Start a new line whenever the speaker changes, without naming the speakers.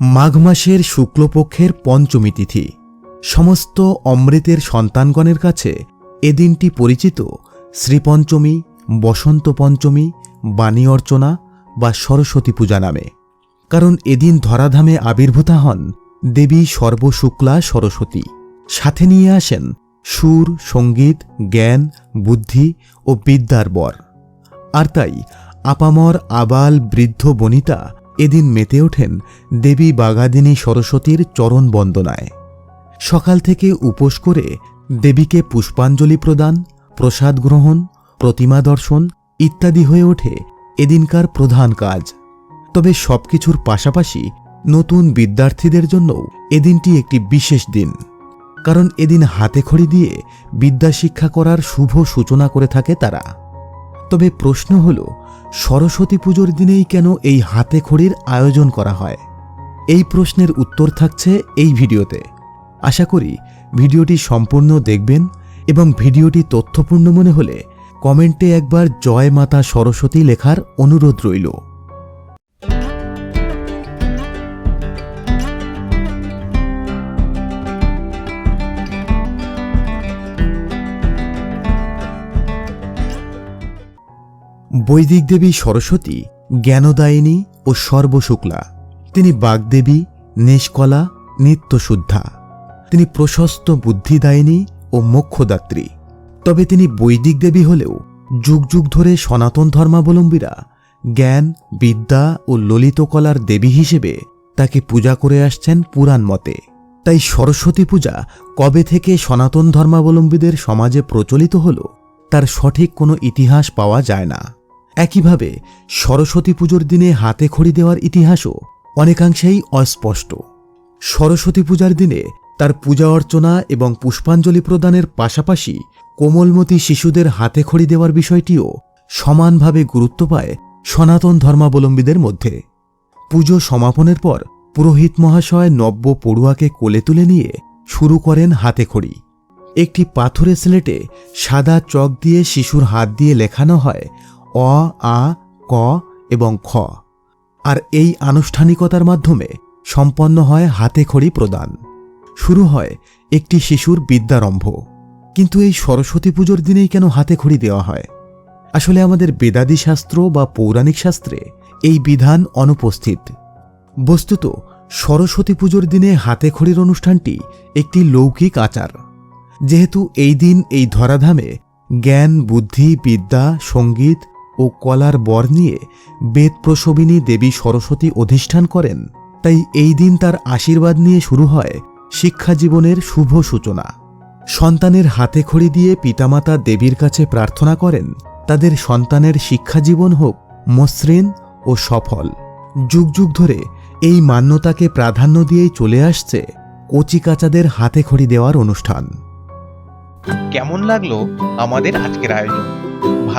মাঘ মাসের শুক্লপক্ষের পঞ্চমী তিথি। সমস্ত অমৃতের সন্তানগণের কাছে এ দিনটি পরিচিত শ্রীপঞ্চমী, বসন্ত পঞ্চমী, বাণী অর্চনা বা সরস্বতী পূজা নামে। কারণ এদিন ধরাধামে আবির্ভূতা হন দেবী সর্বশুক্লা সরস্বতী। সাথে নিয়ে আসেন সুর, সংগীত, জ্ঞান, বুদ্ধি ও বিদ্যার বর। আর তাই আপামর আবাল বৃদ্ধ বনিতা এদিন মেতে ওঠেন দেবী বাগাদিনী সরস্বতীর চরণ বন্দনায়। সকাল থেকে উপোস করে দেবীকে পুষ্পাঞ্জলি প্রদান, প্রসাদ গ্রহণ, প্রতিমা দর্শন ইত্যাদি হয়ে ওঠে এদিনকার প্রধান কাজ। তবে সবকিছুর পাশাপাশি নতুন বিদ্যার্থীদের জন্যও এদিনটি একটি বিশেষ দিন। কারণ এদিন হাতে খড়ি দিয়ে বিদ্যা শিক্ষা করার শুভ সূচনা করে থাকে তারা। তবে প্রশ্ন হল, সরস্বতী পুজোর দিনেই কেন এই হাতে খড়ির আয়োজন করা হয়? এই প্রশ্নের উত্তর থাকছে এই ভিডিওতে। আশা করি ভিডিওটি সম্পূর্ণ দেখবেন এবং ভিডিওটি তথ্যপূর্ণ মনে হলে কমেন্টে একবার জয় মাতা সরস্বতী লেখার অনুরোধ রইল। বৈদিক দেবী সরস্বতী, জ্ঞানদায়িনী ও সর্বশুক্লা। তিনি বাগদেবী নিষ্কলা নিত্যশুদ্ধা। তিনি প্রশস্ত বুদ্ধিদায়িনী ও মোক্ষদাত্রী। তবে তিনি বৈদিক দেবী হলেও যুগ যুগ ধরে সনাতন ধর্মাবলম্বীরা জ্ঞান, বিদ্যা ও ললিতকলার দেবী হিসেবে তাকে পূজা করে আসছেন পুরাণ মতে। তাই সরস্বতী পূজা কবে থেকে সনাতন ধর্মাবলম্বীদের সমাজে প্রচলিত হল, তার সঠিক কোনো ইতিহাস পাওয়া যায় না। একইভাবে সরস্বতী পুজোর দিনে হাতে খড়ি দেওয়ার ইতিহাসও অনেকাংশেই অস্পষ্ট। সরস্বতী পূজার দিনে তার পূজা অর্চনা এবং পুষ্পাঞ্জলি প্রদানের পাশাপাশি কোমলমতি শিশুদের হাতে খড়ি দেওয়ার বিষয়টিও সমানভাবে গুরুত্ব পায় সনাতন ধর্মাবলম্বীদের মধ্যে। পুজো সমাপনের পর পুরোহিত মহাশয় নব্য পড়ুয়াকে কোলে তুলে নিয়ে শুরু করেন হাতে খড়ি। একটি পাথরের স্লেটে সাদা চক দিয়ে শিশুর হাত দিয়ে লেখানো হয় অ, আ, ক এবং খ। আর এই আনুষ্ঠানিকতার মাধ্যমে সম্পন্ন হয় হাতে খড়ি প্রদান। শুরু হয় একটি শিশুর বিদ্যারম্ভ। কিন্তু এই সরস্বতী পুজোর দিনেই কেন হাতে খড়ি দেওয়া হয়? আসলে আমাদের বেদাদি শাস্ত্র বা পৌরাণিক শাস্ত্রে এই বিধান অনুপস্থিত। বস্তুত সরস্বতী পুজোর দিনে হাতে খড়ির অনুষ্ঠানটি একটি লৌকিক আচার। যেহেতু এই দিন এই ধরাধামে জ্ঞান, বুদ্ধি, বিদ্যা, সংগীত ও কলার বর নিয়ে বেদপ্রসবিনী দেবী সরস্বতী অধিষ্ঠান করেন। তাই এই দিন তার আশীর্বাদ নিয়ে শুরু হয় শিক্ষা জীবনের শুভ সূচনা। সন্তানের হাতে খড়ি দিয়ে পিতামাতা দেবীর কাছে প্রার্থনা করেন, তাদের সন্তানের শিক্ষা জীবন হোক মসৃণ ও সফল। যুগ যুগ ধরে এই মান্যতাকে প্রাধান্য দিয়েই চলে আসছে কচিকাচাদের হাতে খড়ি দেওয়ার অনুষ্ঠান।
কেমন লাগল আমাদের আজকের আয়োজন?